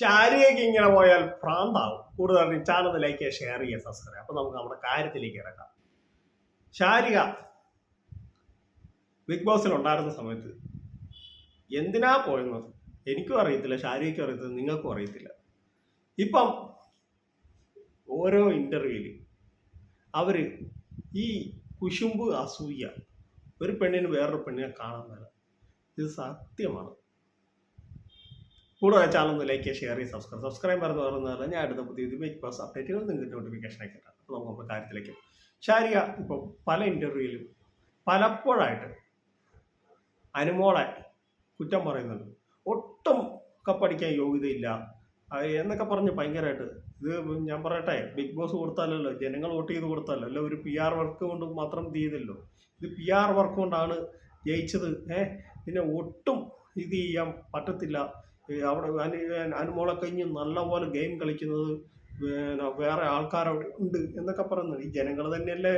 ശാരികയ്ക്ക് ഇങ്ങനെ പോയാൽ പ്രാന്താവും. കൂടുതൽ ചാനൽ ലൈക്ക് ഷെയർ ചെയ്യുക സബ്സ്ക്രൈബ് അപ്പൊ നമുക്ക് നമ്മുടെ കാര്യത്തിലേക്ക് കിടക്കാം. ശാരിക ബിഗ് ബോസിൽ ഉണ്ടായിരുന്ന സമയത്ത് എന്തിനാ പോയെന്ന് എനിക്കും അറിയത്തില്ല ശാരികയ്ക്കും അറിയത്തില്ല നിങ്ങൾക്കും അറിയത്തില്ല. ഇപ്പം ഓരോ ഇന്റർവ്യൂവിൽ അവർ ഈ കുശുമ്പ് അസൂയ ഒരു പെണ്ണിന് വേറൊരു പെണ്ണിനെ കാണാൻ മേല ഇത് സത്യമാണ്. കൂടുതൽ ചാനൽ ലൈക്ക് ഷെയർ ചെയ്യും സബ്സ്ക്രൈബ് സബ്സ്ക്രൈബ് പറഞ്ഞു പറഞ്ഞാൽ ഞാൻ അടുത്ത പുതിയ പുതിയ ബിഗ് ബോസ് അപ്ഡേറ്റുകൾ നിങ്ങൾക്ക് നോട്ടിഫിക്കേഷൻ ആക്കിയിട്ടാണ് അപ്പോൾ നമുക്ക് നമ്മുടെ കാര്യത്തിലേക്ക് ശാരിക ഇപ്പോൾ പല ഇന്റർവ്യൂവിലും പലപ്പോഴായിട്ട് അനുമോളെ കുറ്റം പറയുന്നുണ്ട്. ഒട്ടും കപ്പടിക്കാൻ യോഗ്യതയില്ല. എന്നൊക്കെ പറഞ്ഞ് ഭയങ്കരമായിട്ട് ഇത് ഞാൻ പറയട്ടെ ബിഗ് ബോസ് കൊടുത്താലല്ലോ ജനങ്ങൾ വോട്ട് ചെയ്ത് കൊടുത്താലോ അല്ല ഒരു പി ആർ വർക്ക് കൊണ്ട് മാത്രം ചെയ്തല്ലോ. ഇത് പി ആർ വർക്ക് കൊണ്ടാണ് ജയിച്ചത്. ഏഹ് പിന്നെ ഒട്ടും ഇത് ചെയ്യാൻ പറ്റത്തില്ല. അവിടെ അനു- അനുമോളെ കഴിഞ്ഞ് നല്ലപോലെ ഗെയിം കളിക്കുന്നത് പിന്നെ വേറെ ആൾക്കാരവിടെ ഉണ്ട് എന്നൊക്കെ പറയുന്നത്. ഈ ജനങ്ങൾ തന്നെയല്ലേ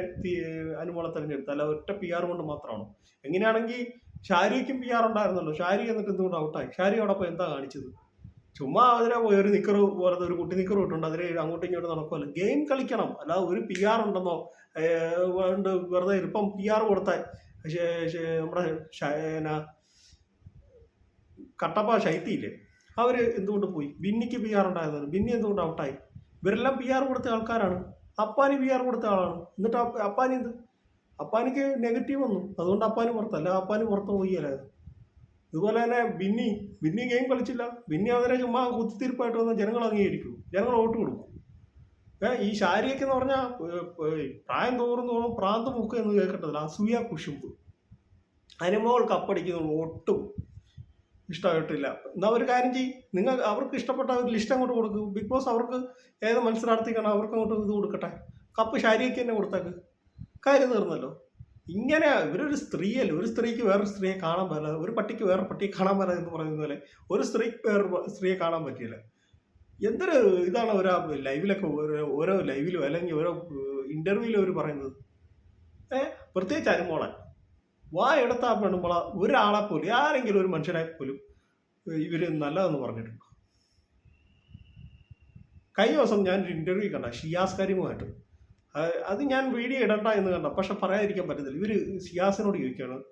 അനുമോളെ തിരഞ്ഞെടുത്തത്? അല്ല ഒറ്റ പി ആർ കൊണ്ട് മാത്രമാണ്? എങ്ങനെയാണെങ്കിൽ ഷാരിക്കും പി ആർ ഉണ്ടായിരുന്നല്ലോ. ഷാരി എന്നിട്ട് എന്തുകൊണ്ട് ഔട്ടായി ഷാരി അവിടെ പോയി എന്താ കാണിച്ചത്? ചുമ്മാ അതിനെ പോയി ഒരു നിക്കർ പോലത്തെ ഒരു കുട്ടി നിക്കർ ഇട്ടുണ്ട്. അതിന് അങ്ങോട്ടും ഇങ്ങോട്ടും നടക്കുമല്ലോ ഗെയിം കളിക്കണം. അല്ലാതെ ഒരു പി ആർ ഉണ്ടെന്നോ ഏഹ് വെറുതെ ഇപ്പം പി ആർ കൊടുത്താൽ നമ്മുടെ കട്ടപ്പ ശൈത്തിയില്ലേ അവർ എന്തുകൊണ്ട് പോയി? ബിന്നിക്ക് പി ആർ ഉണ്ടായിരുന്നു ബിന്നി എന്തുകൊണ്ട് ഔട്ടായി ഇവരെല്ലാം പി ആർ കൊടുത്ത ആൾക്കാരാണ്. അപ്പാനി പി ആർ കൊടുത്ത ആളാണ്. എന്നിട്ട് അപ്പ- അപ്പാനി എന്ത്? അപ്പാനിക്ക് നെഗറ്റീവ് വന്നു. അതുകൊണ്ട് അപ്പാനി പുറത്തല്ല അപ്പാനി പുറത്ത് പോയില്ലായിരുന്നു ഇതുപോലെ തന്നെ ബിന്നി ബിന്നി ഗെയിം കളിച്ചില്ല. ബിന്നി അവരെ ചുമ്മാ കുത്തിത്തിരിപ്പായിട്ട് വന്ന ജനങ്ങൾ അംഗീകരിക്കും. ജനങ്ങൾ വോട്ട് കൊടുക്കും. ഈ ശാരിയൊക്കെ എന്ന് പറഞ്ഞാൽ പ്രായം തോറും തോറും പ്രാന്ത് മുക്ക് എന്ന് കേൾക്കേണ്ടതില്ല. അസൂയ കുശുമ്പ്. അനുമോൾ കപ്പടിക്കുന്നു ഒട്ടും ഇഷ്ടമായിട്ടില്ല. എന്നാൽ ഒരു കാര്യം ചെയ്യും. നിങ്ങൾ അവർക്ക് ഇഷ്ടപ്പെട്ട ഒരു ലിസ്റ്റ് അങ്ങോട്ട് കൊടുക്കും. ബിഗ് ബോസ് അവർക്ക് ഏത് മത്സരാർത്ഥിക്കാണ് അവർക്ക് അങ്ങോട്ട് ഇത് കൊടുക്കട്ടെ. കപ്പ് ശാരിക്ക് തന്നെ കൊടുത്തേക്ക്. കാര്യം തീർന്നല്ലോ. ഇങ്ങനെ ഇവരൊരു സ്ത്രീയല്ല. ഒരു സ്ത്രീക്ക് വേറൊരു സ്ത്രീയെ കാണാൻ പറ്റില്ല. ഒരു പട്ടിക്ക് വേറെ പട്ടിയെ കാണാൻ പറ്റില്ല എന്ന് പറയുന്ന പോലെ ഒരു സ്ത്രീക്ക് വേറൊരു സ്ത്രീയെ കാണാൻ പറ്റില്ല. എന്തൊരു ഇതാണ് ഓരോ ലൈവിലൊക്കെ ഓരോ ഓരോ ലൈവിലും അല്ലെങ്കിൽ ഓരോ ഇന്റർവ്യൂവിലും അവർ പറയുന്നത്? ഏഹ് പ്രത്യേകിച്ച് അനുമോളെ വാ എടുത്താൽ പെണ്ണുമ്പോള ഒരാളെ പോലും ആരെങ്കിലും ഒരു മനുഷ്യനെ പോലും ഇവർ നല്ലതെന്ന് പറഞ്ഞിട്ടുണ്ട് കഴിഞ്ഞ ദിവസം ഞാൻ ഒരു ഇന്റർവ്യൂ കണ്ട ഷിയാസ് കരീമുമായിട്ട്. അത് ഞാൻ വീഡിയോ ഇടണ്ട എന്ന് കണ്ട പക്ഷെ പറയാതിരിക്കാൻ പറ്റത്തില്ല. ഇവർ ഷിയാസിനോട് ചോദിക്കുകയാണ്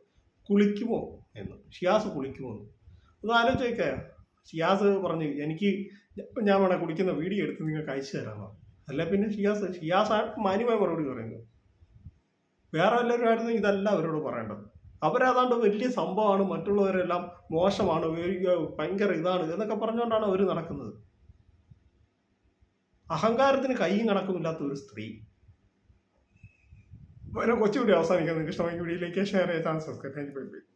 കുളിക്കുമോ? എന്ന്. ഷിയാസ് കുളിക്കുമോ? എന്ന്. ഒന്ന് ആലോചിച്ചേക്ക. ഷിയാസ് പറഞ്ഞു എനിക്ക് ഞാൻ വേണേ കുളിക്കുന്ന വീഡിയോ എടുത്ത് നിങ്ങൾക്ക് അയച്ചു തരാമോ അല്ല പിന്നെ ഷിയാസ് ഷിയാസ് ആ മാന്യമായ മറുപടി പറയുന്നത് വേറെ എല്ലാവരും ആയിരുന്നു ഇതല്ല അവരോട് പറയേണ്ടത്. അവരതാണ്ട് വലിയ സംഭവമാണ് മറ്റുള്ളവരെല്ലാം മോശമാണ് ഭയങ്കര ഇതാണ് എന്നൊക്കെ പറഞ്ഞുകൊണ്ടാണ് അവർ നടക്കുന്നത്. അഹങ്കാരത്തിന് കൈയും കണക്കുമില്ലാത്ത ഒരു സ്ത്രീ. കൊച്ചു വീഡിയോ അവസാനിക്കാൻ നിങ്ങൾക്ക് ഇഷ്ടമായി വീഡിയോയിലേക്ക് ഷെയർ ചെയ്താൽ സബ്സ്ക്രൈബ് ബൈ